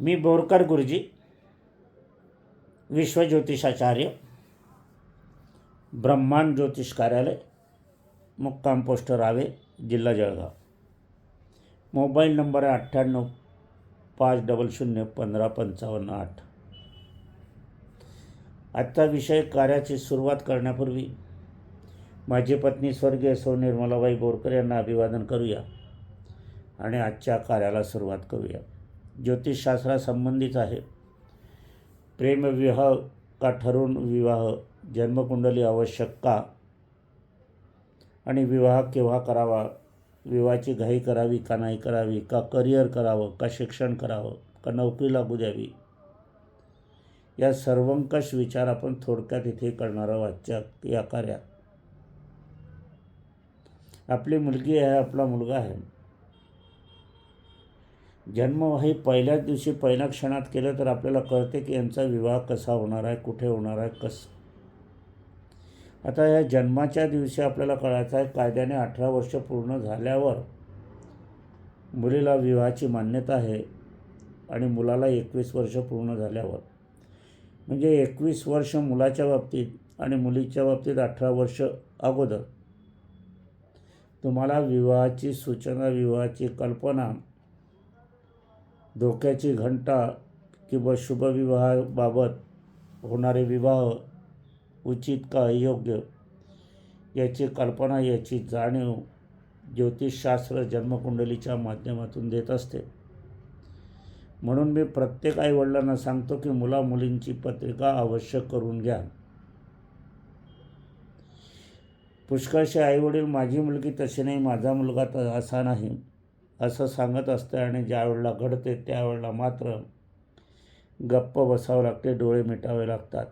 मी बोरकर गुरुजी विश्वज्योतिषाचार्य ब्रह्मांड ज्योतिष कार्यालय मुक्काम पोस्ट रावे जिल्हा जळगाव. मोबाईल नंबर आहे अठ्ठ्याण्णव पाच डबल शून्य पंधरा पंचावन्न आठ. आजचा विषय कार्याची सुरुवात करण्यापूर्वी माझी पत्नी स्वर्गीय सौ निर्मलाबाई बोरकर यांना अभिवादन करूया आणि आजच्या कार्याला सुरुवात करूया. ज्योतिषशास्त्रासंबंधीच आहे. प्रेमविवाह का ठरून विवाह? जन्मकुंडली आवश्यक का? आणि विवाह केव्हा करावा? विवाहाची घाई करावी का नाही करावी? का करिअर करावं? का शिक्षण करावं? का नोकरी लागू द्यावी? या सर्वंकष विचार आपण थोडक्यात इथे करणार आहोत आजच्या या कार्यात. आपली मुलगी आहे आपला मुलगा आहे. जन्म हे पहिल्याच दिवशी पहिल्या क्षणात केलं तर आपल्याला कळते की यांचा विवाह कसा होणार आहे कुठे होणार आहे कसं. आता या जन्माच्या दिवशी आपल्याला कळायचं आहे कायद्याने अठरा वर्ष पूर्ण झाल्यावर मुलीला विवाहाची मान्यता आहे आणि मुलाला एकवीस वर्ष पूर्ण झाल्यावर. म्हणजे एकवीस वर्ष मुलाच्या बाबतीत आणि मुलीच्या बाबतीत अठरा वर्ष अगोदर. तुम्हाला विवाहाची सूचना विवाहाची कल्पना धोक्याची घंटा किंवा शुभविवाहाबाबत होणारे विवाह उचित का अयोग्य याची कल्पना याची जाणीव ज्योतिषशास्त्र जन्मकुंडलीच्या माध्यमातून देत असते. म्हणून मी प्रत्येक आईवडिलांना सांगतो की मुला मुलींची पत्रिका आवश्यक करून घ्या. पुष्कळशी आईवडील माझी मुलगी तशी नाही माझा मुलगा तर असा नाही. असं सांगत असते आणि ज्यावेळेला घडते त्यावेळेला मात्र गप्प बसावं लागते डोळे मिटावे लागतात.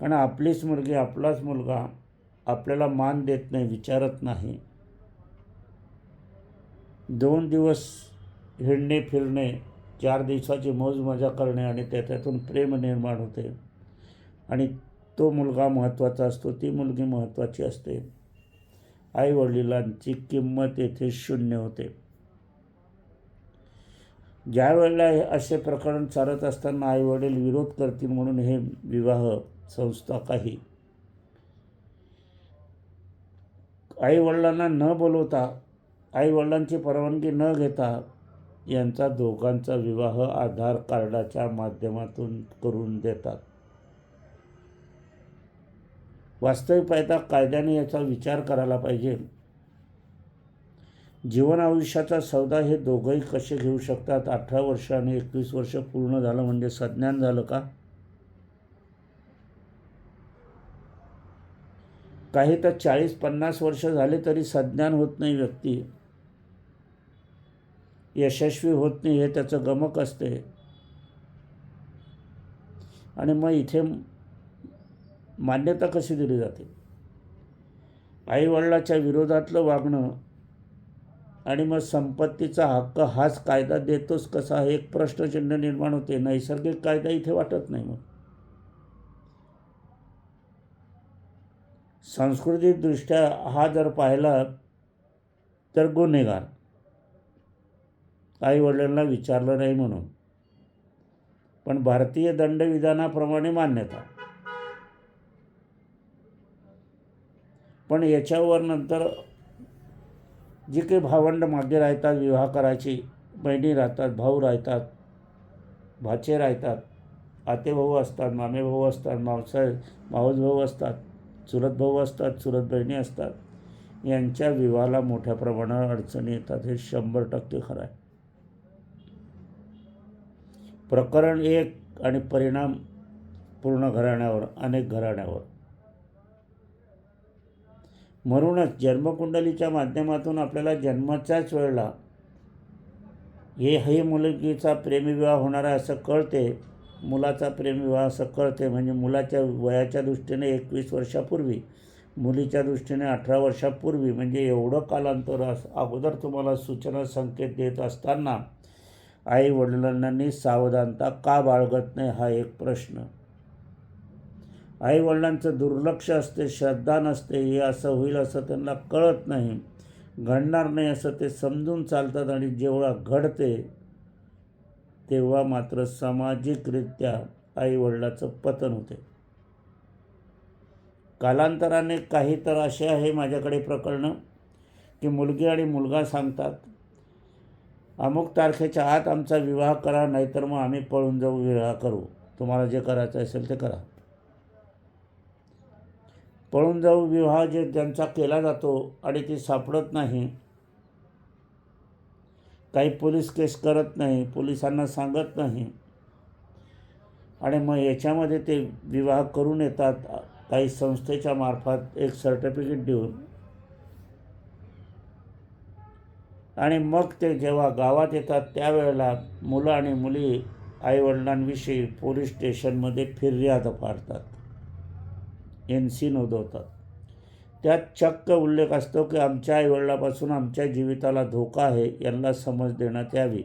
कारण आपलीच मुलगी आपलाच मुलगा आपल्याला मान देत नाही विचारत नाही. दोन दिवस हिंडणे फिरणे चार दिवसाची मौज मजा करणे आणि त्याच्यातून प्रेम निर्माण होते. आणि तो मुलगा महत्त्वाचा असतो ती मुलगी महत्त्वाची असते. आईवडिलांची किंमत येथे शून्य होते. ज्या वेळेला हे असे प्रकरण चालत असताना आईवडील विरोध करतील म्हणून हे विवाह संस्था काही. आईवडिलांना न बोलवता आईवडिलांची परवानगी न घेता यांचा दोघांचा विवाह आधार कार्डाच्या माध्यमातून करून देतात. वास्तविक पाहता कायद्याने याचा विचार करायला पाहिजे. जीवन आयुष्याचा सौदा हे दोघंही कसे घेऊ शकतात? अठरा वर्ष आणि एकवीस वर्ष पूर्ण झालं म्हणजे सज्ञान झालं का? काही तर चाळीस पन्नास वर्ष झाले तरी सज्ञान होत नाही व्यक्ती. यशस्वी होत नाही हे त्याचं गमक असते. आणि मग इथे मान्यता कशी दिली जाते? आईवडिलाच्या विरोधातलं वागणं आणि मग संपत्तीचा हक्क हाच कायदा देतोच कसा हे एक प्रश्नचिन्ह निर्माण होते. नैसर्गिक कायदा इथे वाटत नाही मग. सांस्कृतिकदृष्ट्या हा जर पाहिला तर गुन्हेगार. आईवडिलांना विचारलं नाही म्हणून. पण भारतीय दंडविधानाप्रमाणे मान्यता. पण याच्यावर नंतर जे काही भावंड मागे राहतात विवाह करायची बहिणी राहतात भाऊ राहतात भाचे राहतात आतेभाऊ असतात मामेभाऊ असतात मावसा मावस भाऊ असतात चुलत भाऊ असतात चुलत बहिणी असतात यांच्या विवाहाला मोठ्या प्रमाणावर अडचणी येतात हे शंभर टक्के खरं आहे. प्रकरण एक आणि परिणाम पूर्ण घराण्यावर अनेक घराण्यावर. म्हणूनच जन्मकुंडलीच्या माध्यमातून आपल्याला जन्माच्याच वेळेला हे हे मुलगीचा प्रेमविवाह होणार आहे असं कळते. मुलाचा प्रेमविवाह असं कळते. म्हणजे मुलाच्या वयाच्या दृष्टीने एकवीस वर्षापूर्वी मुलीच्या दृष्टीने अठरा वर्षापूर्वी म्हणजे एवढं कालांतर अस अगोदर तुम्हाला सूचना संकेत देत असताना आई वडिलांनी सावधानता का बाळगत नाही हा एक प्रश्न. आईवडिलांचं दुर्लक्ष असते श्रद्धा नसते हे असं होईल असं त्यांना कळत नाही. घडणार नाही असं ते समजून चालतात आणि जेवढा घडते तेव्हा मात्र सामाजिकरित्या आईवडिलाचं पतन होते. कालांतराने काही तर असे आहे माझ्याकडे प्रकरणं की मुलगी आणि मुलगा सांगतात अमुक तारखेच्या आत आमचा विवाह करा नाहीतर मग आम्ही पळून जाऊ विवाह करू. तुम्हाला जे करायचं असेल ते करा. पळून जाऊ विवाह जे ज्यांचा केला जातो आणि ती सापडत नाही. काही पोलीस केस करत नाही पोलिसांना सांगत नाही. आणि मग याच्यामध्ये ते विवाह करून येतात काही संस्थेच्या मार्फत एक सर्टिफिकेट देऊन. आणि मग ते जेव्हा गावात येतात त्यावेळेला मुलं आणि मुली आईवडिलांविषयी पोलीस स्टेशनमध्ये फिर्याद पाडतात. एन सी नोंदवतात. त्यात चक्क उल्लेख असतो की आमच्या आईवडिलापासून आमच्या जीविताला धोका आहे यांना समज देण्यात यावी.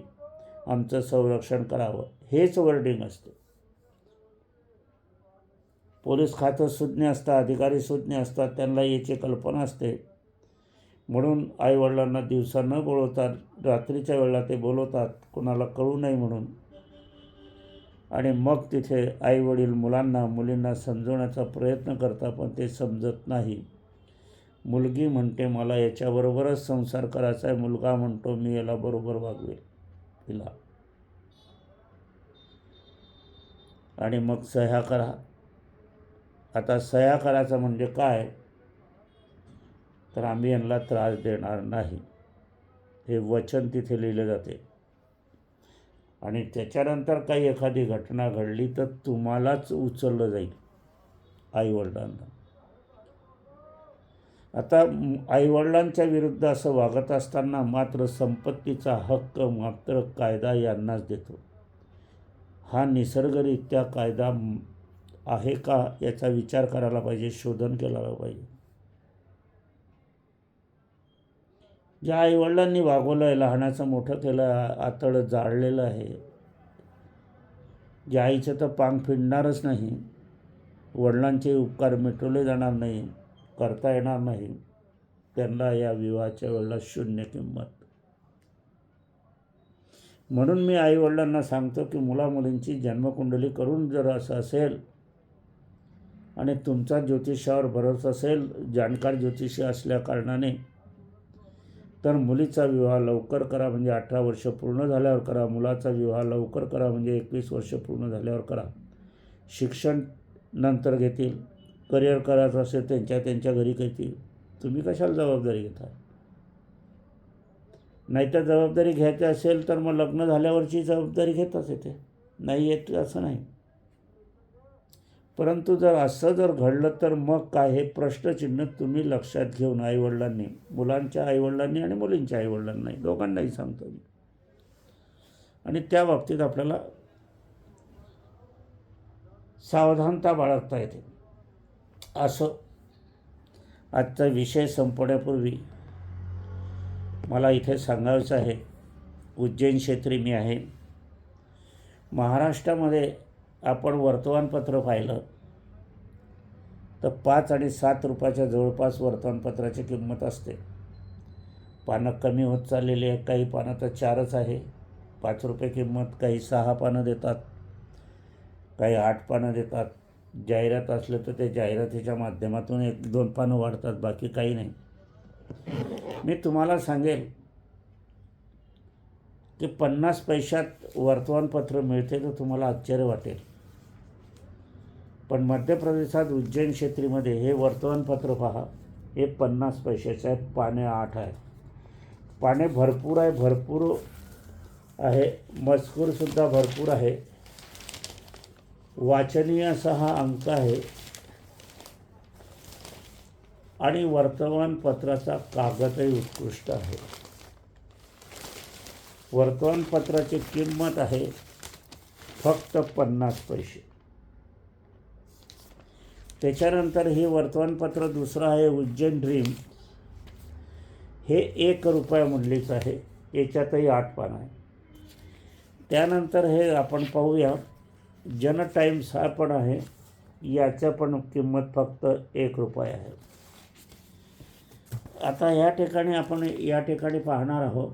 आमचं संरक्षण करावं. हेच वर्डिंग असते. पोलीस खातं सुज्ञ असतं अधिकारी सुज्ञ असतात त्यांना याची कल्पना असते. म्हणून आईवडिलांना दिवसा न बोलवतात रात्रीच्या वेळेला ते बोलवतात. कोणाला कळू नये म्हणून. आणि मग तिथे आईवडील मुलांना मुलींना समजवण्याचा प्रयत्न करता पण ते समजत नाही. मुलगी म्हणते मला याच्याबरोबरच संसार करायचा आहे. मुलगा म्हणतो मी याला बरोबर वागवेल. तिला. आणि मग सह्या करा. आता सह्या करायचं म्हणजे काय? तर आम्ही यांना त्रास देणार नाही. हे वचन तिथे लिहिले जाते. आणि त्याच्यानंतर काही एखादी घटना घडली तर तुम्हालाच उचललं जाईल आईवडिलांना. आता आईवडिलांच्या विरुद्ध असं वागत असताना मात्र संपत्तीचा हक्क मात्र कायदा यांनाच देतो. हा निसर्गरित्या कायदा आहे का याचा विचार करायला पाहिजे शोधन केला पाहिजे. ज्या आईवडिलांनी वागवलं आहे लहानाचं मोठं केलं आतड जाळलेलं आहे. ज्या आईचं तर पांग फिरणारच नाही वडिलांचे उपकार मिटवले जाणार नाही करता येणार नाही त्यांना या विवाहाच्या वेळेला शून्य किंमत. म्हणून मी आईवडिलांना सांगतो की मुलामुलींची जन्मकुंडली करून जर असं असेल आणि तुमचा ज्योतिषावर भरोसा असेल जाणकार ज्योतिषी असल्या कारणाने तर मुलीचा विवाह लवकर करा म्हणजे अठरा वर्ष पूर्ण झाल्यावर करा. मुलाचा विवाह लवकर करा म्हणजे एकवीस वर्ष पूर्ण झाल्यावर करा. शिक्षण नंतर घेतील. करिअर करायचं असेल त्यांच्या त्यांच्या घरी करतील तुम्ही कशाला जबाबदारी घेता नाहीतर जबाबदारी घ्यायची असेल तर मग लग्न झाल्यावरची जबाबदारी घेताच येते नाही येत असं नाही. परंतु जर असं जर घडलं तर मग काय? हे प्रश्नचिन्ह तुम्ही लक्षात घेऊन आईवडिलांनी मुलांच्या आईवडिलांनी आणि मुलींच्या आईवडिलांनाही दोघांनाही सांगतो मी. आणि त्या बाबतीत आपल्याला सावधानता बाळगता येते. असं आजचा विषय संपवण्यापूर्वी मला इथे सांगायचं आहे. उज्जैन क्षेत्री मी आहे. महाराष्ट्रामध्ये आपण वर्तमानपत्र पाहिलं तर पाच आणि सात रुपयाच्या जवळपास वर्तमानपत्राची किंमत असते. पानं कमी होत चाललेली आहे काही पानं तर चारच आहे. पाच रुपये किंमत काही सहा पानं देतात काही आठ पानं देतात. जाहिरात असलं तर ते जाहिरातीच्या माध्यमातून एक दोन पानं वाढतात बाकी काही नाही. मी तुम्हाला सांगेल की पन्नास पैशात वर्तमानपत्र मिळते तर तुम्हाला आश्चर्य वाटेल. पण मध्य प्रदेशात उज्जैन क्षेत्रीमध्ये हे वर्तमानपत्र पहा. हे पन्नास पैशाचं आहे पाने आठ आहे. पाने भरपूर आहे भरपूर आहे. मजकूरसुद्धा भरपूर आहे. वाचनीय असा हा अंक आहे. आणि वर्तमानपत्राचा कागदही उत्कृष्ट आहे. वर्तमानपत्राची किंमत आहे फक्त पन्नास पैसे. त्याच्यानंतर हे वर्तमानपत्र दुसरं आहे उज्जैन ड्रीम. हे एक रुपया मुंडलीचं आहे. याच्यातही आठ पानं आहे त्यानंतर हे आपण पाहूया. जन टाईम्स हा पण आहे. याचं पण किंमत फक्त एक रुपया आहे. आता या ठिकाणी आपण या ठिकाणी पाहणार आहोत.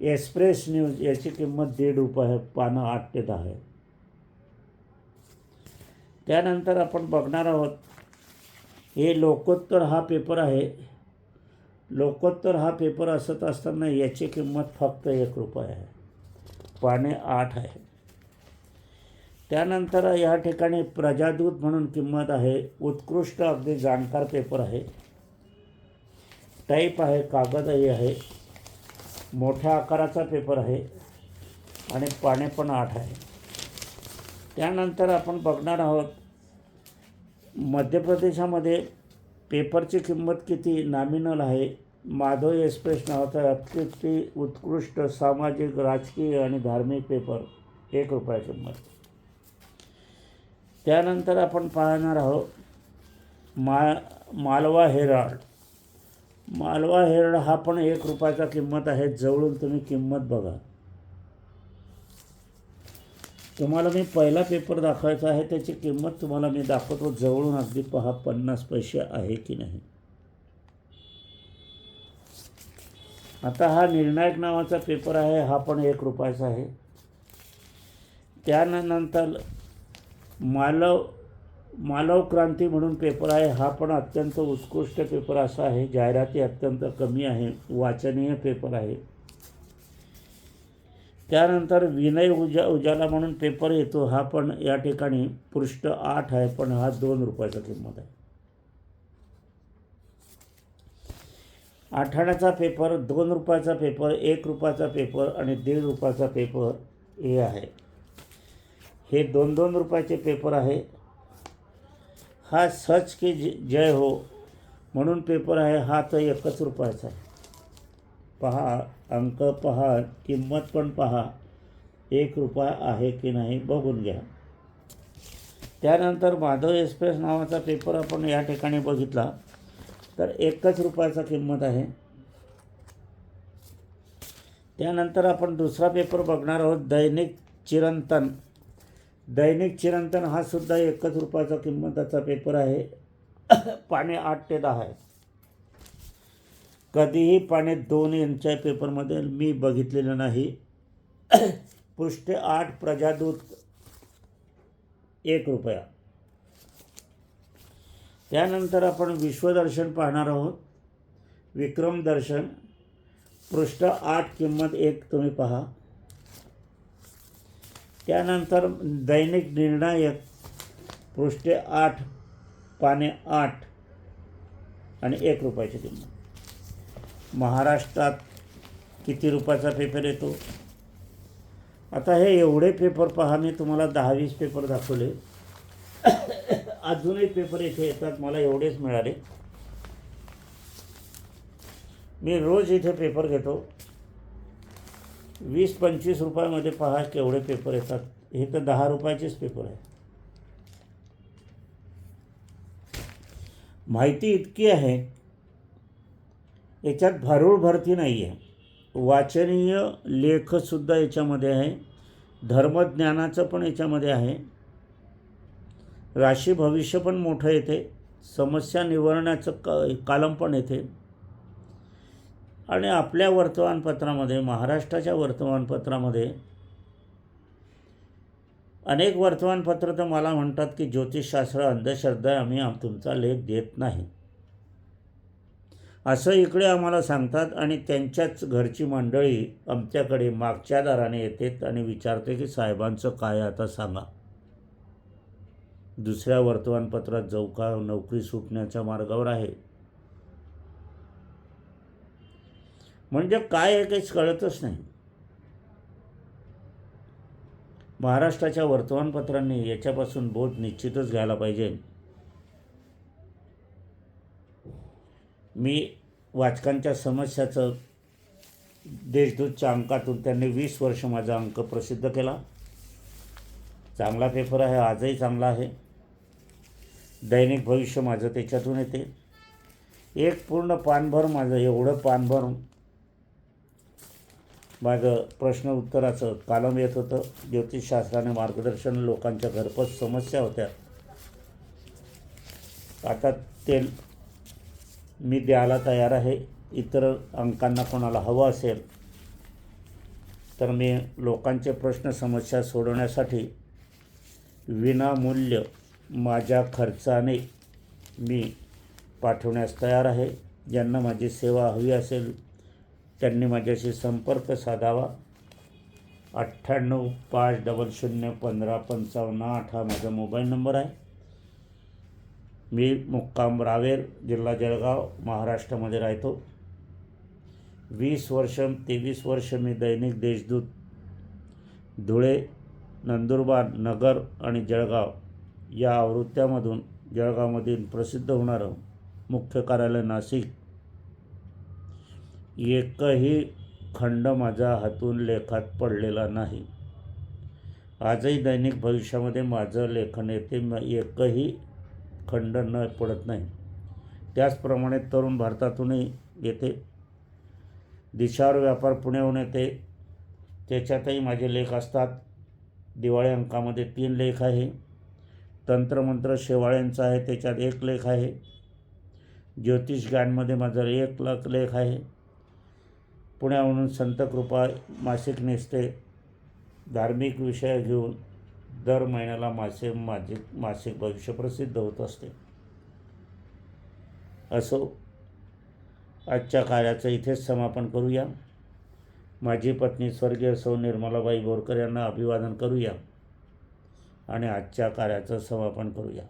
एक्सप्रेस न्यूज याची किंमत दीड रुपये पानं आठ ते दहा आहे त्यानंतर आपण बघणार आहोत हे लोकोत्तर हा पेपर आहे. लोकोत्तर हा पेपर असत असताना याची किंमत फक्त एक रुपये आहे. पाने आठ आहे. त्यानंतर या ठिकाणी प्रजादूत म्हणून किंमत आहे. उत्कृष्ट अगदी जाणकार पेपर आहे. टाईप आहे कागदही आहे. मोठ्या आकाराचा पेपर आहे. आणि पाने पण आठ आहे. त्यानंतर आपण बघणार आहोत मध्य प्रदेशामध्ये पेपरची किंमत किती? नॉमिनल आहे. माधव एक्सप्रेस नावाचा अत्यंती उत्कृष्ट सामाजिक राजकीय आणि धार्मिक पेपर. एक रुपया किंमत. त्यानंतर आपण पाहणार आहोत मा मालवा हेराल्ड. मालवा हेराल्ड हा पण एक रुपयाचा किंमत आहे. जवळून तुम्ही किंमत बघा. तुम्हाला मी पहिला पेपर दाखवायचा आहे त्याची किंमत तुम्हाला मी दाखवतो. जवळून अगदी पहा पन्नास पैसे आहे की नाही. आता हा निर्णायक नावाचा पेपर आहे हा पण एक रुपयाचा आहे. त्यानंतर मालव मालव क्रांती म्हणून पेपर आहे हा पण अत्यंत उत्कृष्ट पेपर असा आहे. जाहिराती अत्यंत कमी आहे वाचनीय पेपर आहे. त्यानंतर विनय उजा उजाला म्हणून पेपर येतो. हा पण या ठिकाणी पृष्ठ आठ आहे पण हा दोन रुपयाचा किंमत आहे. आठाण्याचा पेपर दोन रुपयाचा पेपर एक रुपयाचा पेपर आणि दीड रुपयाचा पेपर हे आहे. हे दोन दोन रुपयाचे पेपर आहे. हा सच की ज जय हो म्हणून पेपर आहे. हा तर एकच रुपयाचा आहे. पहा अंक पहा किंमत पण पहा. एक रुपया आहे की नाही बघून घ्या. त्यानंतर माधव एक्सप्रेस नावाचा पेपर आपण या ठिकाणी बघितला. तर एकच रुपयाचा किंमत आहे. त्यानंतर आपण दुसरा पेपर बघणार आहोत दैनिक चिरंतन. दैनिक चिरंतन हा सुद्धा एकच रुपयाचा किंमताचा पेपर आहे. पाने आठ ते दहा आहे. कधीही पाने दोन यांच्या पेपरमध्ये मी बघितलेलं नाही. पृष्ठे आठ प्रजादूत एक रुपया. त्यानंतर आपण विश्वदर्शन पाहणार आहोत. विक्रम दर्शन. पृष्ठ आठ किंमत एक तुम्ही पहा. त्यानंतर दैनिक निर्णायक. पृष्ठे आठ पाने आठ आणि एक रुपयाची किंमत. महाराष्ट्रात किती रुपयाचा पेपर येतो? आता हे एवढे पेपर पहा मी तुम्हाला दहा वीस पेपर दाखवले. अजूनही पेपर इथे येतात मला एवढेच मिळाले. मी रोज इथे पेपर घेतो. वीस पंचवीस रुपयामध्ये पहा केवढे पेपर येतात. हे तर दहा रुपयाचेच पेपर आहे. माहिती इतकी आहे याच्यात भारूळ भरती नाही आहे. वाचनीय लेखसुद्धा याच्यामध्ये आहे. धर्मज्ञानाचं पण याच्यामध्ये आहे. राशी भविष्य पण मोठं येते. समस्या निवारण्याचं क कालम पण येते. आणि आपल्या वर्तमानपत्रामध्ये महाराष्ट्राच्या वर्तमानपत्रामध्ये अनेक वर्तमानपत्र तर मला म्हणतात की ज्योतिषशास्त्र अंधश्रद्धा आम्ही तुमचा लेख देत नाही. असं इकडे आम्हाला सांगतात आणि त्यांच्याच घरची मंडळी आमच्याकडे मागच्या दाराने येतात आणि विचारते की साहेबांचं काय आता सांगा. दुसऱ्या वर्तमानपत्रात जाऊ का नोकरी सुटण्याच्या मार्गावर आहे. म्हणजे काय आहे काहीच कळतच नाही. महाराष्ट्राच्या वर्तमानपत्रांनी याच्यापासून बोध निश्चितच घ्यायला पाहिजे. मी वाचकांच्या समस्याचं देशदूतच्या अंकातून त्यांनी वीस वर्ष माझा अंक प्रसिद्ध केला. चांगला पेपर आहे आजही चांगला आहे. दैनिक भविष्य माझं त्याच्यातून येते. एक पूर्ण पानभर माझं एवढं पानभर माझं प्रश्न उत्तराचं कालम येत होतं. ज्योतिषशास्त्राने मार्गदर्शन लोकांच्या घरपोच समस्या होत्या. आता ते मी द्यायला तयार आहे. इतर अंकांना कोणाला हवं असेल तर मी लोकांचे प्रश्न समस्या सोडवण्यासाठी विनामूल्य माझ्या खर्चाने मी पाठवण्यास तयार आहे. ज्यांना माझी सेवा हवी असेल त्यांनी माझ्याशी संपर्क साधावा. अठ्ठ्याण्णव पाच डबल शून्य पंधरा पंचावन्न आठ हा माझा मोबाईल नंबर आहे. मी मुक्काम रावेर जिल्हा जळगाव महाराष्ट्रामध्ये राहतो. वीस वर्ष तेवीस वर्ष मी दैनिक देशदूत. धुळे नंदुरबार नगर आणि जळगाव या आवृत्त्यामधून जळगावमधील प्रसिद्ध होणारं मुख्य कार्यालय नाशिक. एकही खंड माझ्या हातून लेखात पडलेला नाही. आजही दैनिक भविष्यामध्ये माझं लेखन येते. म एकही खंड न पडत नाही. त्याचप्रमाणे तरुण भारतातूनही येते. दिशावर व्यापार पुण्याहून येते. त्याच्यातही माझे लेख असतात. दिवाळी अंकामध्ये तीन लेख आहे. तंत्रमंत्र शेवाळ्यांचा आहे. त्याच्यात एक लेख आहे. ज्योतिष गानमध्ये माझा एक लाख लेख आहे. पुण्याहून संतकृपा मासिक नेसते. धार्मिक विषय घेऊन दर महिन्याला मासे मासिक मासिक भविष्य प्रसिद्ध होत असते. असो आजच्या कार्याचं इथेच समापन करूया. माझी पत्नी स्वर्गीय सौ निर्मलाबाई बोरकर यांना अभिवादन करूया आणि आजच्या कार्याचं समापन करूया.